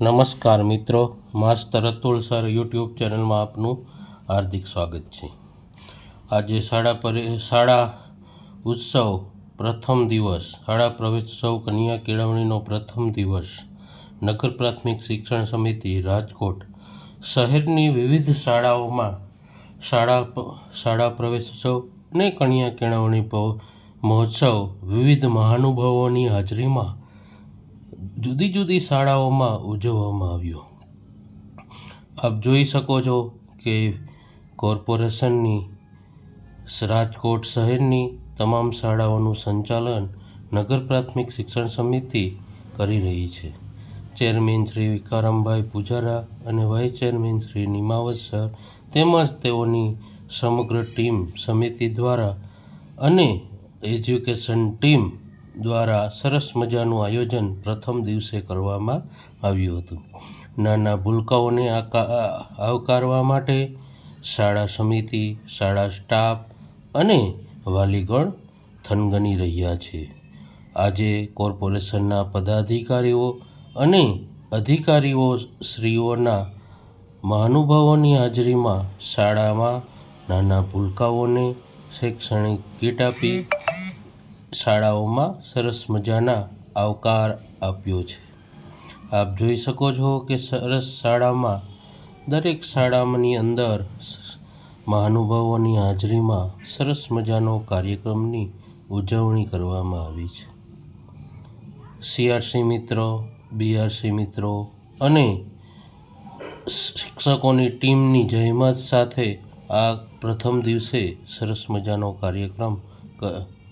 નમસ્કાર મિત્રો, માસ્તર Atul sir YouTube ચેનલમાં આપનું હાર્દિક સ્વાગત છે. આજે શાળા પર, શાળા ઉત્સવ પ્રથમ દિવસ, શાળા પ્રવેશોત્સવ કન્યા કેળવણીનો પ્રથમ દિવસ, નગર પ્રાથમિક શિક્ષણ સમિતિ રાજકોટ શહેરની વિવિધ શાળાઓમાં શાળા શાળા પ્રવેશોત્સવ અને કન્યા કેળવણી મહોત્સવ વિવિધ મહાનુભાવોની હાજરીમાં જુદી જુદી શાળાઓમાં ઉજવવામાં આવ્યો. આપ જોઈ શકો છો કે કોર્પોરેશનની, રાજકોટ શહેરની તમામ શાળાઓનું સંચાલન નગર પ્રાથમિક શિક્ષણ સમિતિ કરી રહી છે. ચેરમેન શ્રી વિકારામભાઈ પૂજારા અને vice chairman Shri Nimavat sir તેમજ તેઓની સમગ્ર ટીમ સમિતિ દ્વારા અને એજ્યુકેશન ટીમ દ્વારા સરસ મજાનું આયોજન પ્રથમ દિવસે કરવામાં આવ્યું હતું. નાના ભૂલકાઓને આવકારવા માટે શાળા સમિતિ, શાળા સ્ટાફ અને વાલીગણ થનગની રહ્યા છે. આજે કોર્પોરેશનના પદાધિકારીઓ અને અધિકારીઓ શ્રીઓના મહાનુભાવોની હાજરીમાં શાળામાં નાના ભૂલકાઓને શૈક્ષણિક કીટ આપી શાળાઓમાં સરસ મજાના આવકાર આપ્યો છે. આપ જોઈ શકો છો કે સરસ શાળામાં દરેક શાળાની અંદર મહાનુભાવોની હાજરીમાં સરસ મજાનો કાર્યક્રમની ઉજવણી કરવામાં આવી છે. સીઆરસી મિત્રો, બીઆરસી મિત્રો અને શિક્ષકોની ટીમની જહેમત સાથે આ પ્રથમ દિવસે સરસ મજાનો કાર્યક્રમ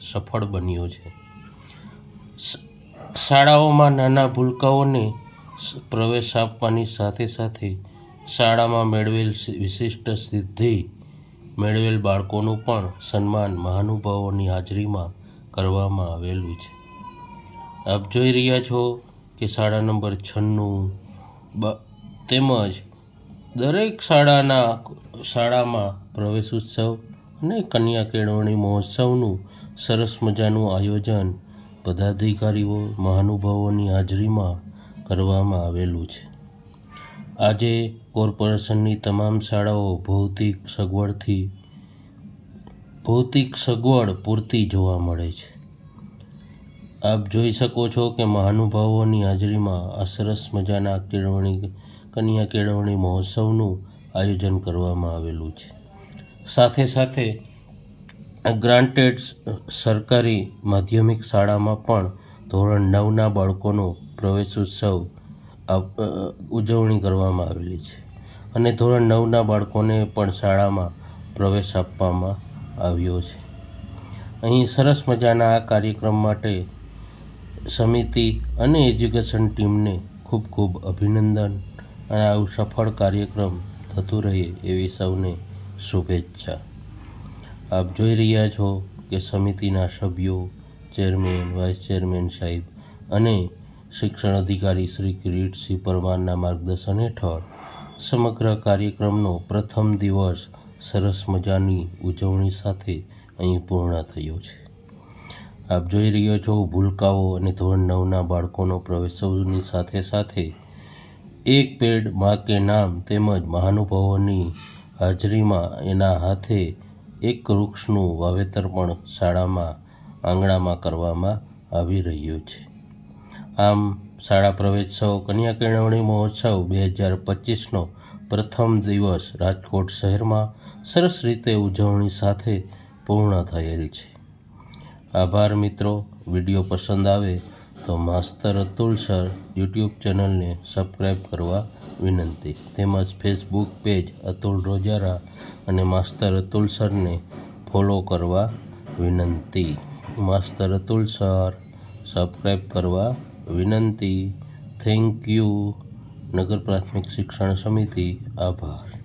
સફળ બન્યો છે. શાળાઓમાં નાના ભૂલકાઓને પ્રવેશ આપવાની સાથે સાથે શાળામાં મેળવેલ વિશિષ્ટ સિદ્ધિ, મેળવેલ બાળકોનું પણ સન્માન મહાનુભાવોની હાજરીમાં કરવામાં આવેલું છે. આપ જોઈ રહ્યા છો કે શાળા નંબર છન્નું તેમજ દરેક શાળાના, શાળામાં પ્રવેશ ઉત્સવ અને કન્યા કેળવણી મહોત્સવનું સરસ મજાનું આયોજન પદાધિકારીઓ મહાનુભાવોની હાજરીમાં કરવામાં આવેલું છે. આજે કોર્પોરેશનની તમામ શાળાઓ ભૌતિક સગવડથી, ભૌતિક સગવડ પૂરતી જોવા મળે છે. આપ જોઈ શકો છો કે મહાનુભાવોની હાજરીમાં આ સરસ મજાના કેળવણી, કન્યા કેળવણી મહોત્સવનું આયોજન કરવામાં આવેલું છે. સાથે સાથે ગ્રાન્ટેડ સરકારી માધ્યમિક શાળામાં પણ ધોરણ નવના બાળકોનો પ્રવેશ ઉત્સવ ઉજવણી કરવામાં આવેલી છે. અને ધોરણ નવના બાળકોને પણ શાળામાં પ્રવેશ આપવામાં આવ્યો છે. અહીં સરસ મજાના આ કાર્યક્રમ માટે સમિતિ અને એજ્યુકેશન ટીમને ખૂબ ખૂબ અભિનંદન અને આવું સફળ કાર્યક્રમ થતું રહે એવી સૌને શુભેચ્છા. આપ જોઈ રહ્યા છો કે સમિતિના સભ્યો, ચેરમેન, વાઇસ ચેરમેન સાહેબ અને શિક્ષણ અધિકારી શ્રી કિરીટસિંહ પરમારના માર્ગદર્શન હેઠળ સમગ્ર કાર્યક્રમનો પ્રથમ દિવસ સરસ મજાની ઉજવણી સાથે અહીં પૂર્ણ થયો છે. આપ જોઈ રહ્યો છો ભૂલકાઓ અને ધોરણ નવના બાળકોનો પ્રવેશોની સાથે સાથે એક પેડ મા કે નામ તેમજ મહાનુભાવોની હાજરીમાં એના હાથે એક વૃક્ષનું વાવેતર પણ શાળામાં, આંગણામાં કરવામાં આવી રહ્યું છે. આમ, શાળા પ્રવેશોત્સવ કન્યા કેળવણી મહોત્સવ બે હજાર પચીસનો પ્રથમ દિવસ રાજકોટ શહેરમાં સરસ રીતે ઉજવણી સાથે પૂર્ણ થયેલ છે. આભાર મિત્રો, વીડિયો પસંદ આવે તો માસ્તર અતુલ સર યુટ્યુબ ચેનલને સબસ્ક્રાઈબ કરવા વિનંતી. તેમજ ફેસબુક પેજ અતુલ રોજારા અને માસ્તર અતુલ સરને ફોલો કરવા વિનંતી. માસ્તર અતુલ સર સબસ્ક્રાઈબ કરવા વિનંતી. Thank you. નગર પ્રાથમિક શિક્ષણ સમિતિ, આભાર.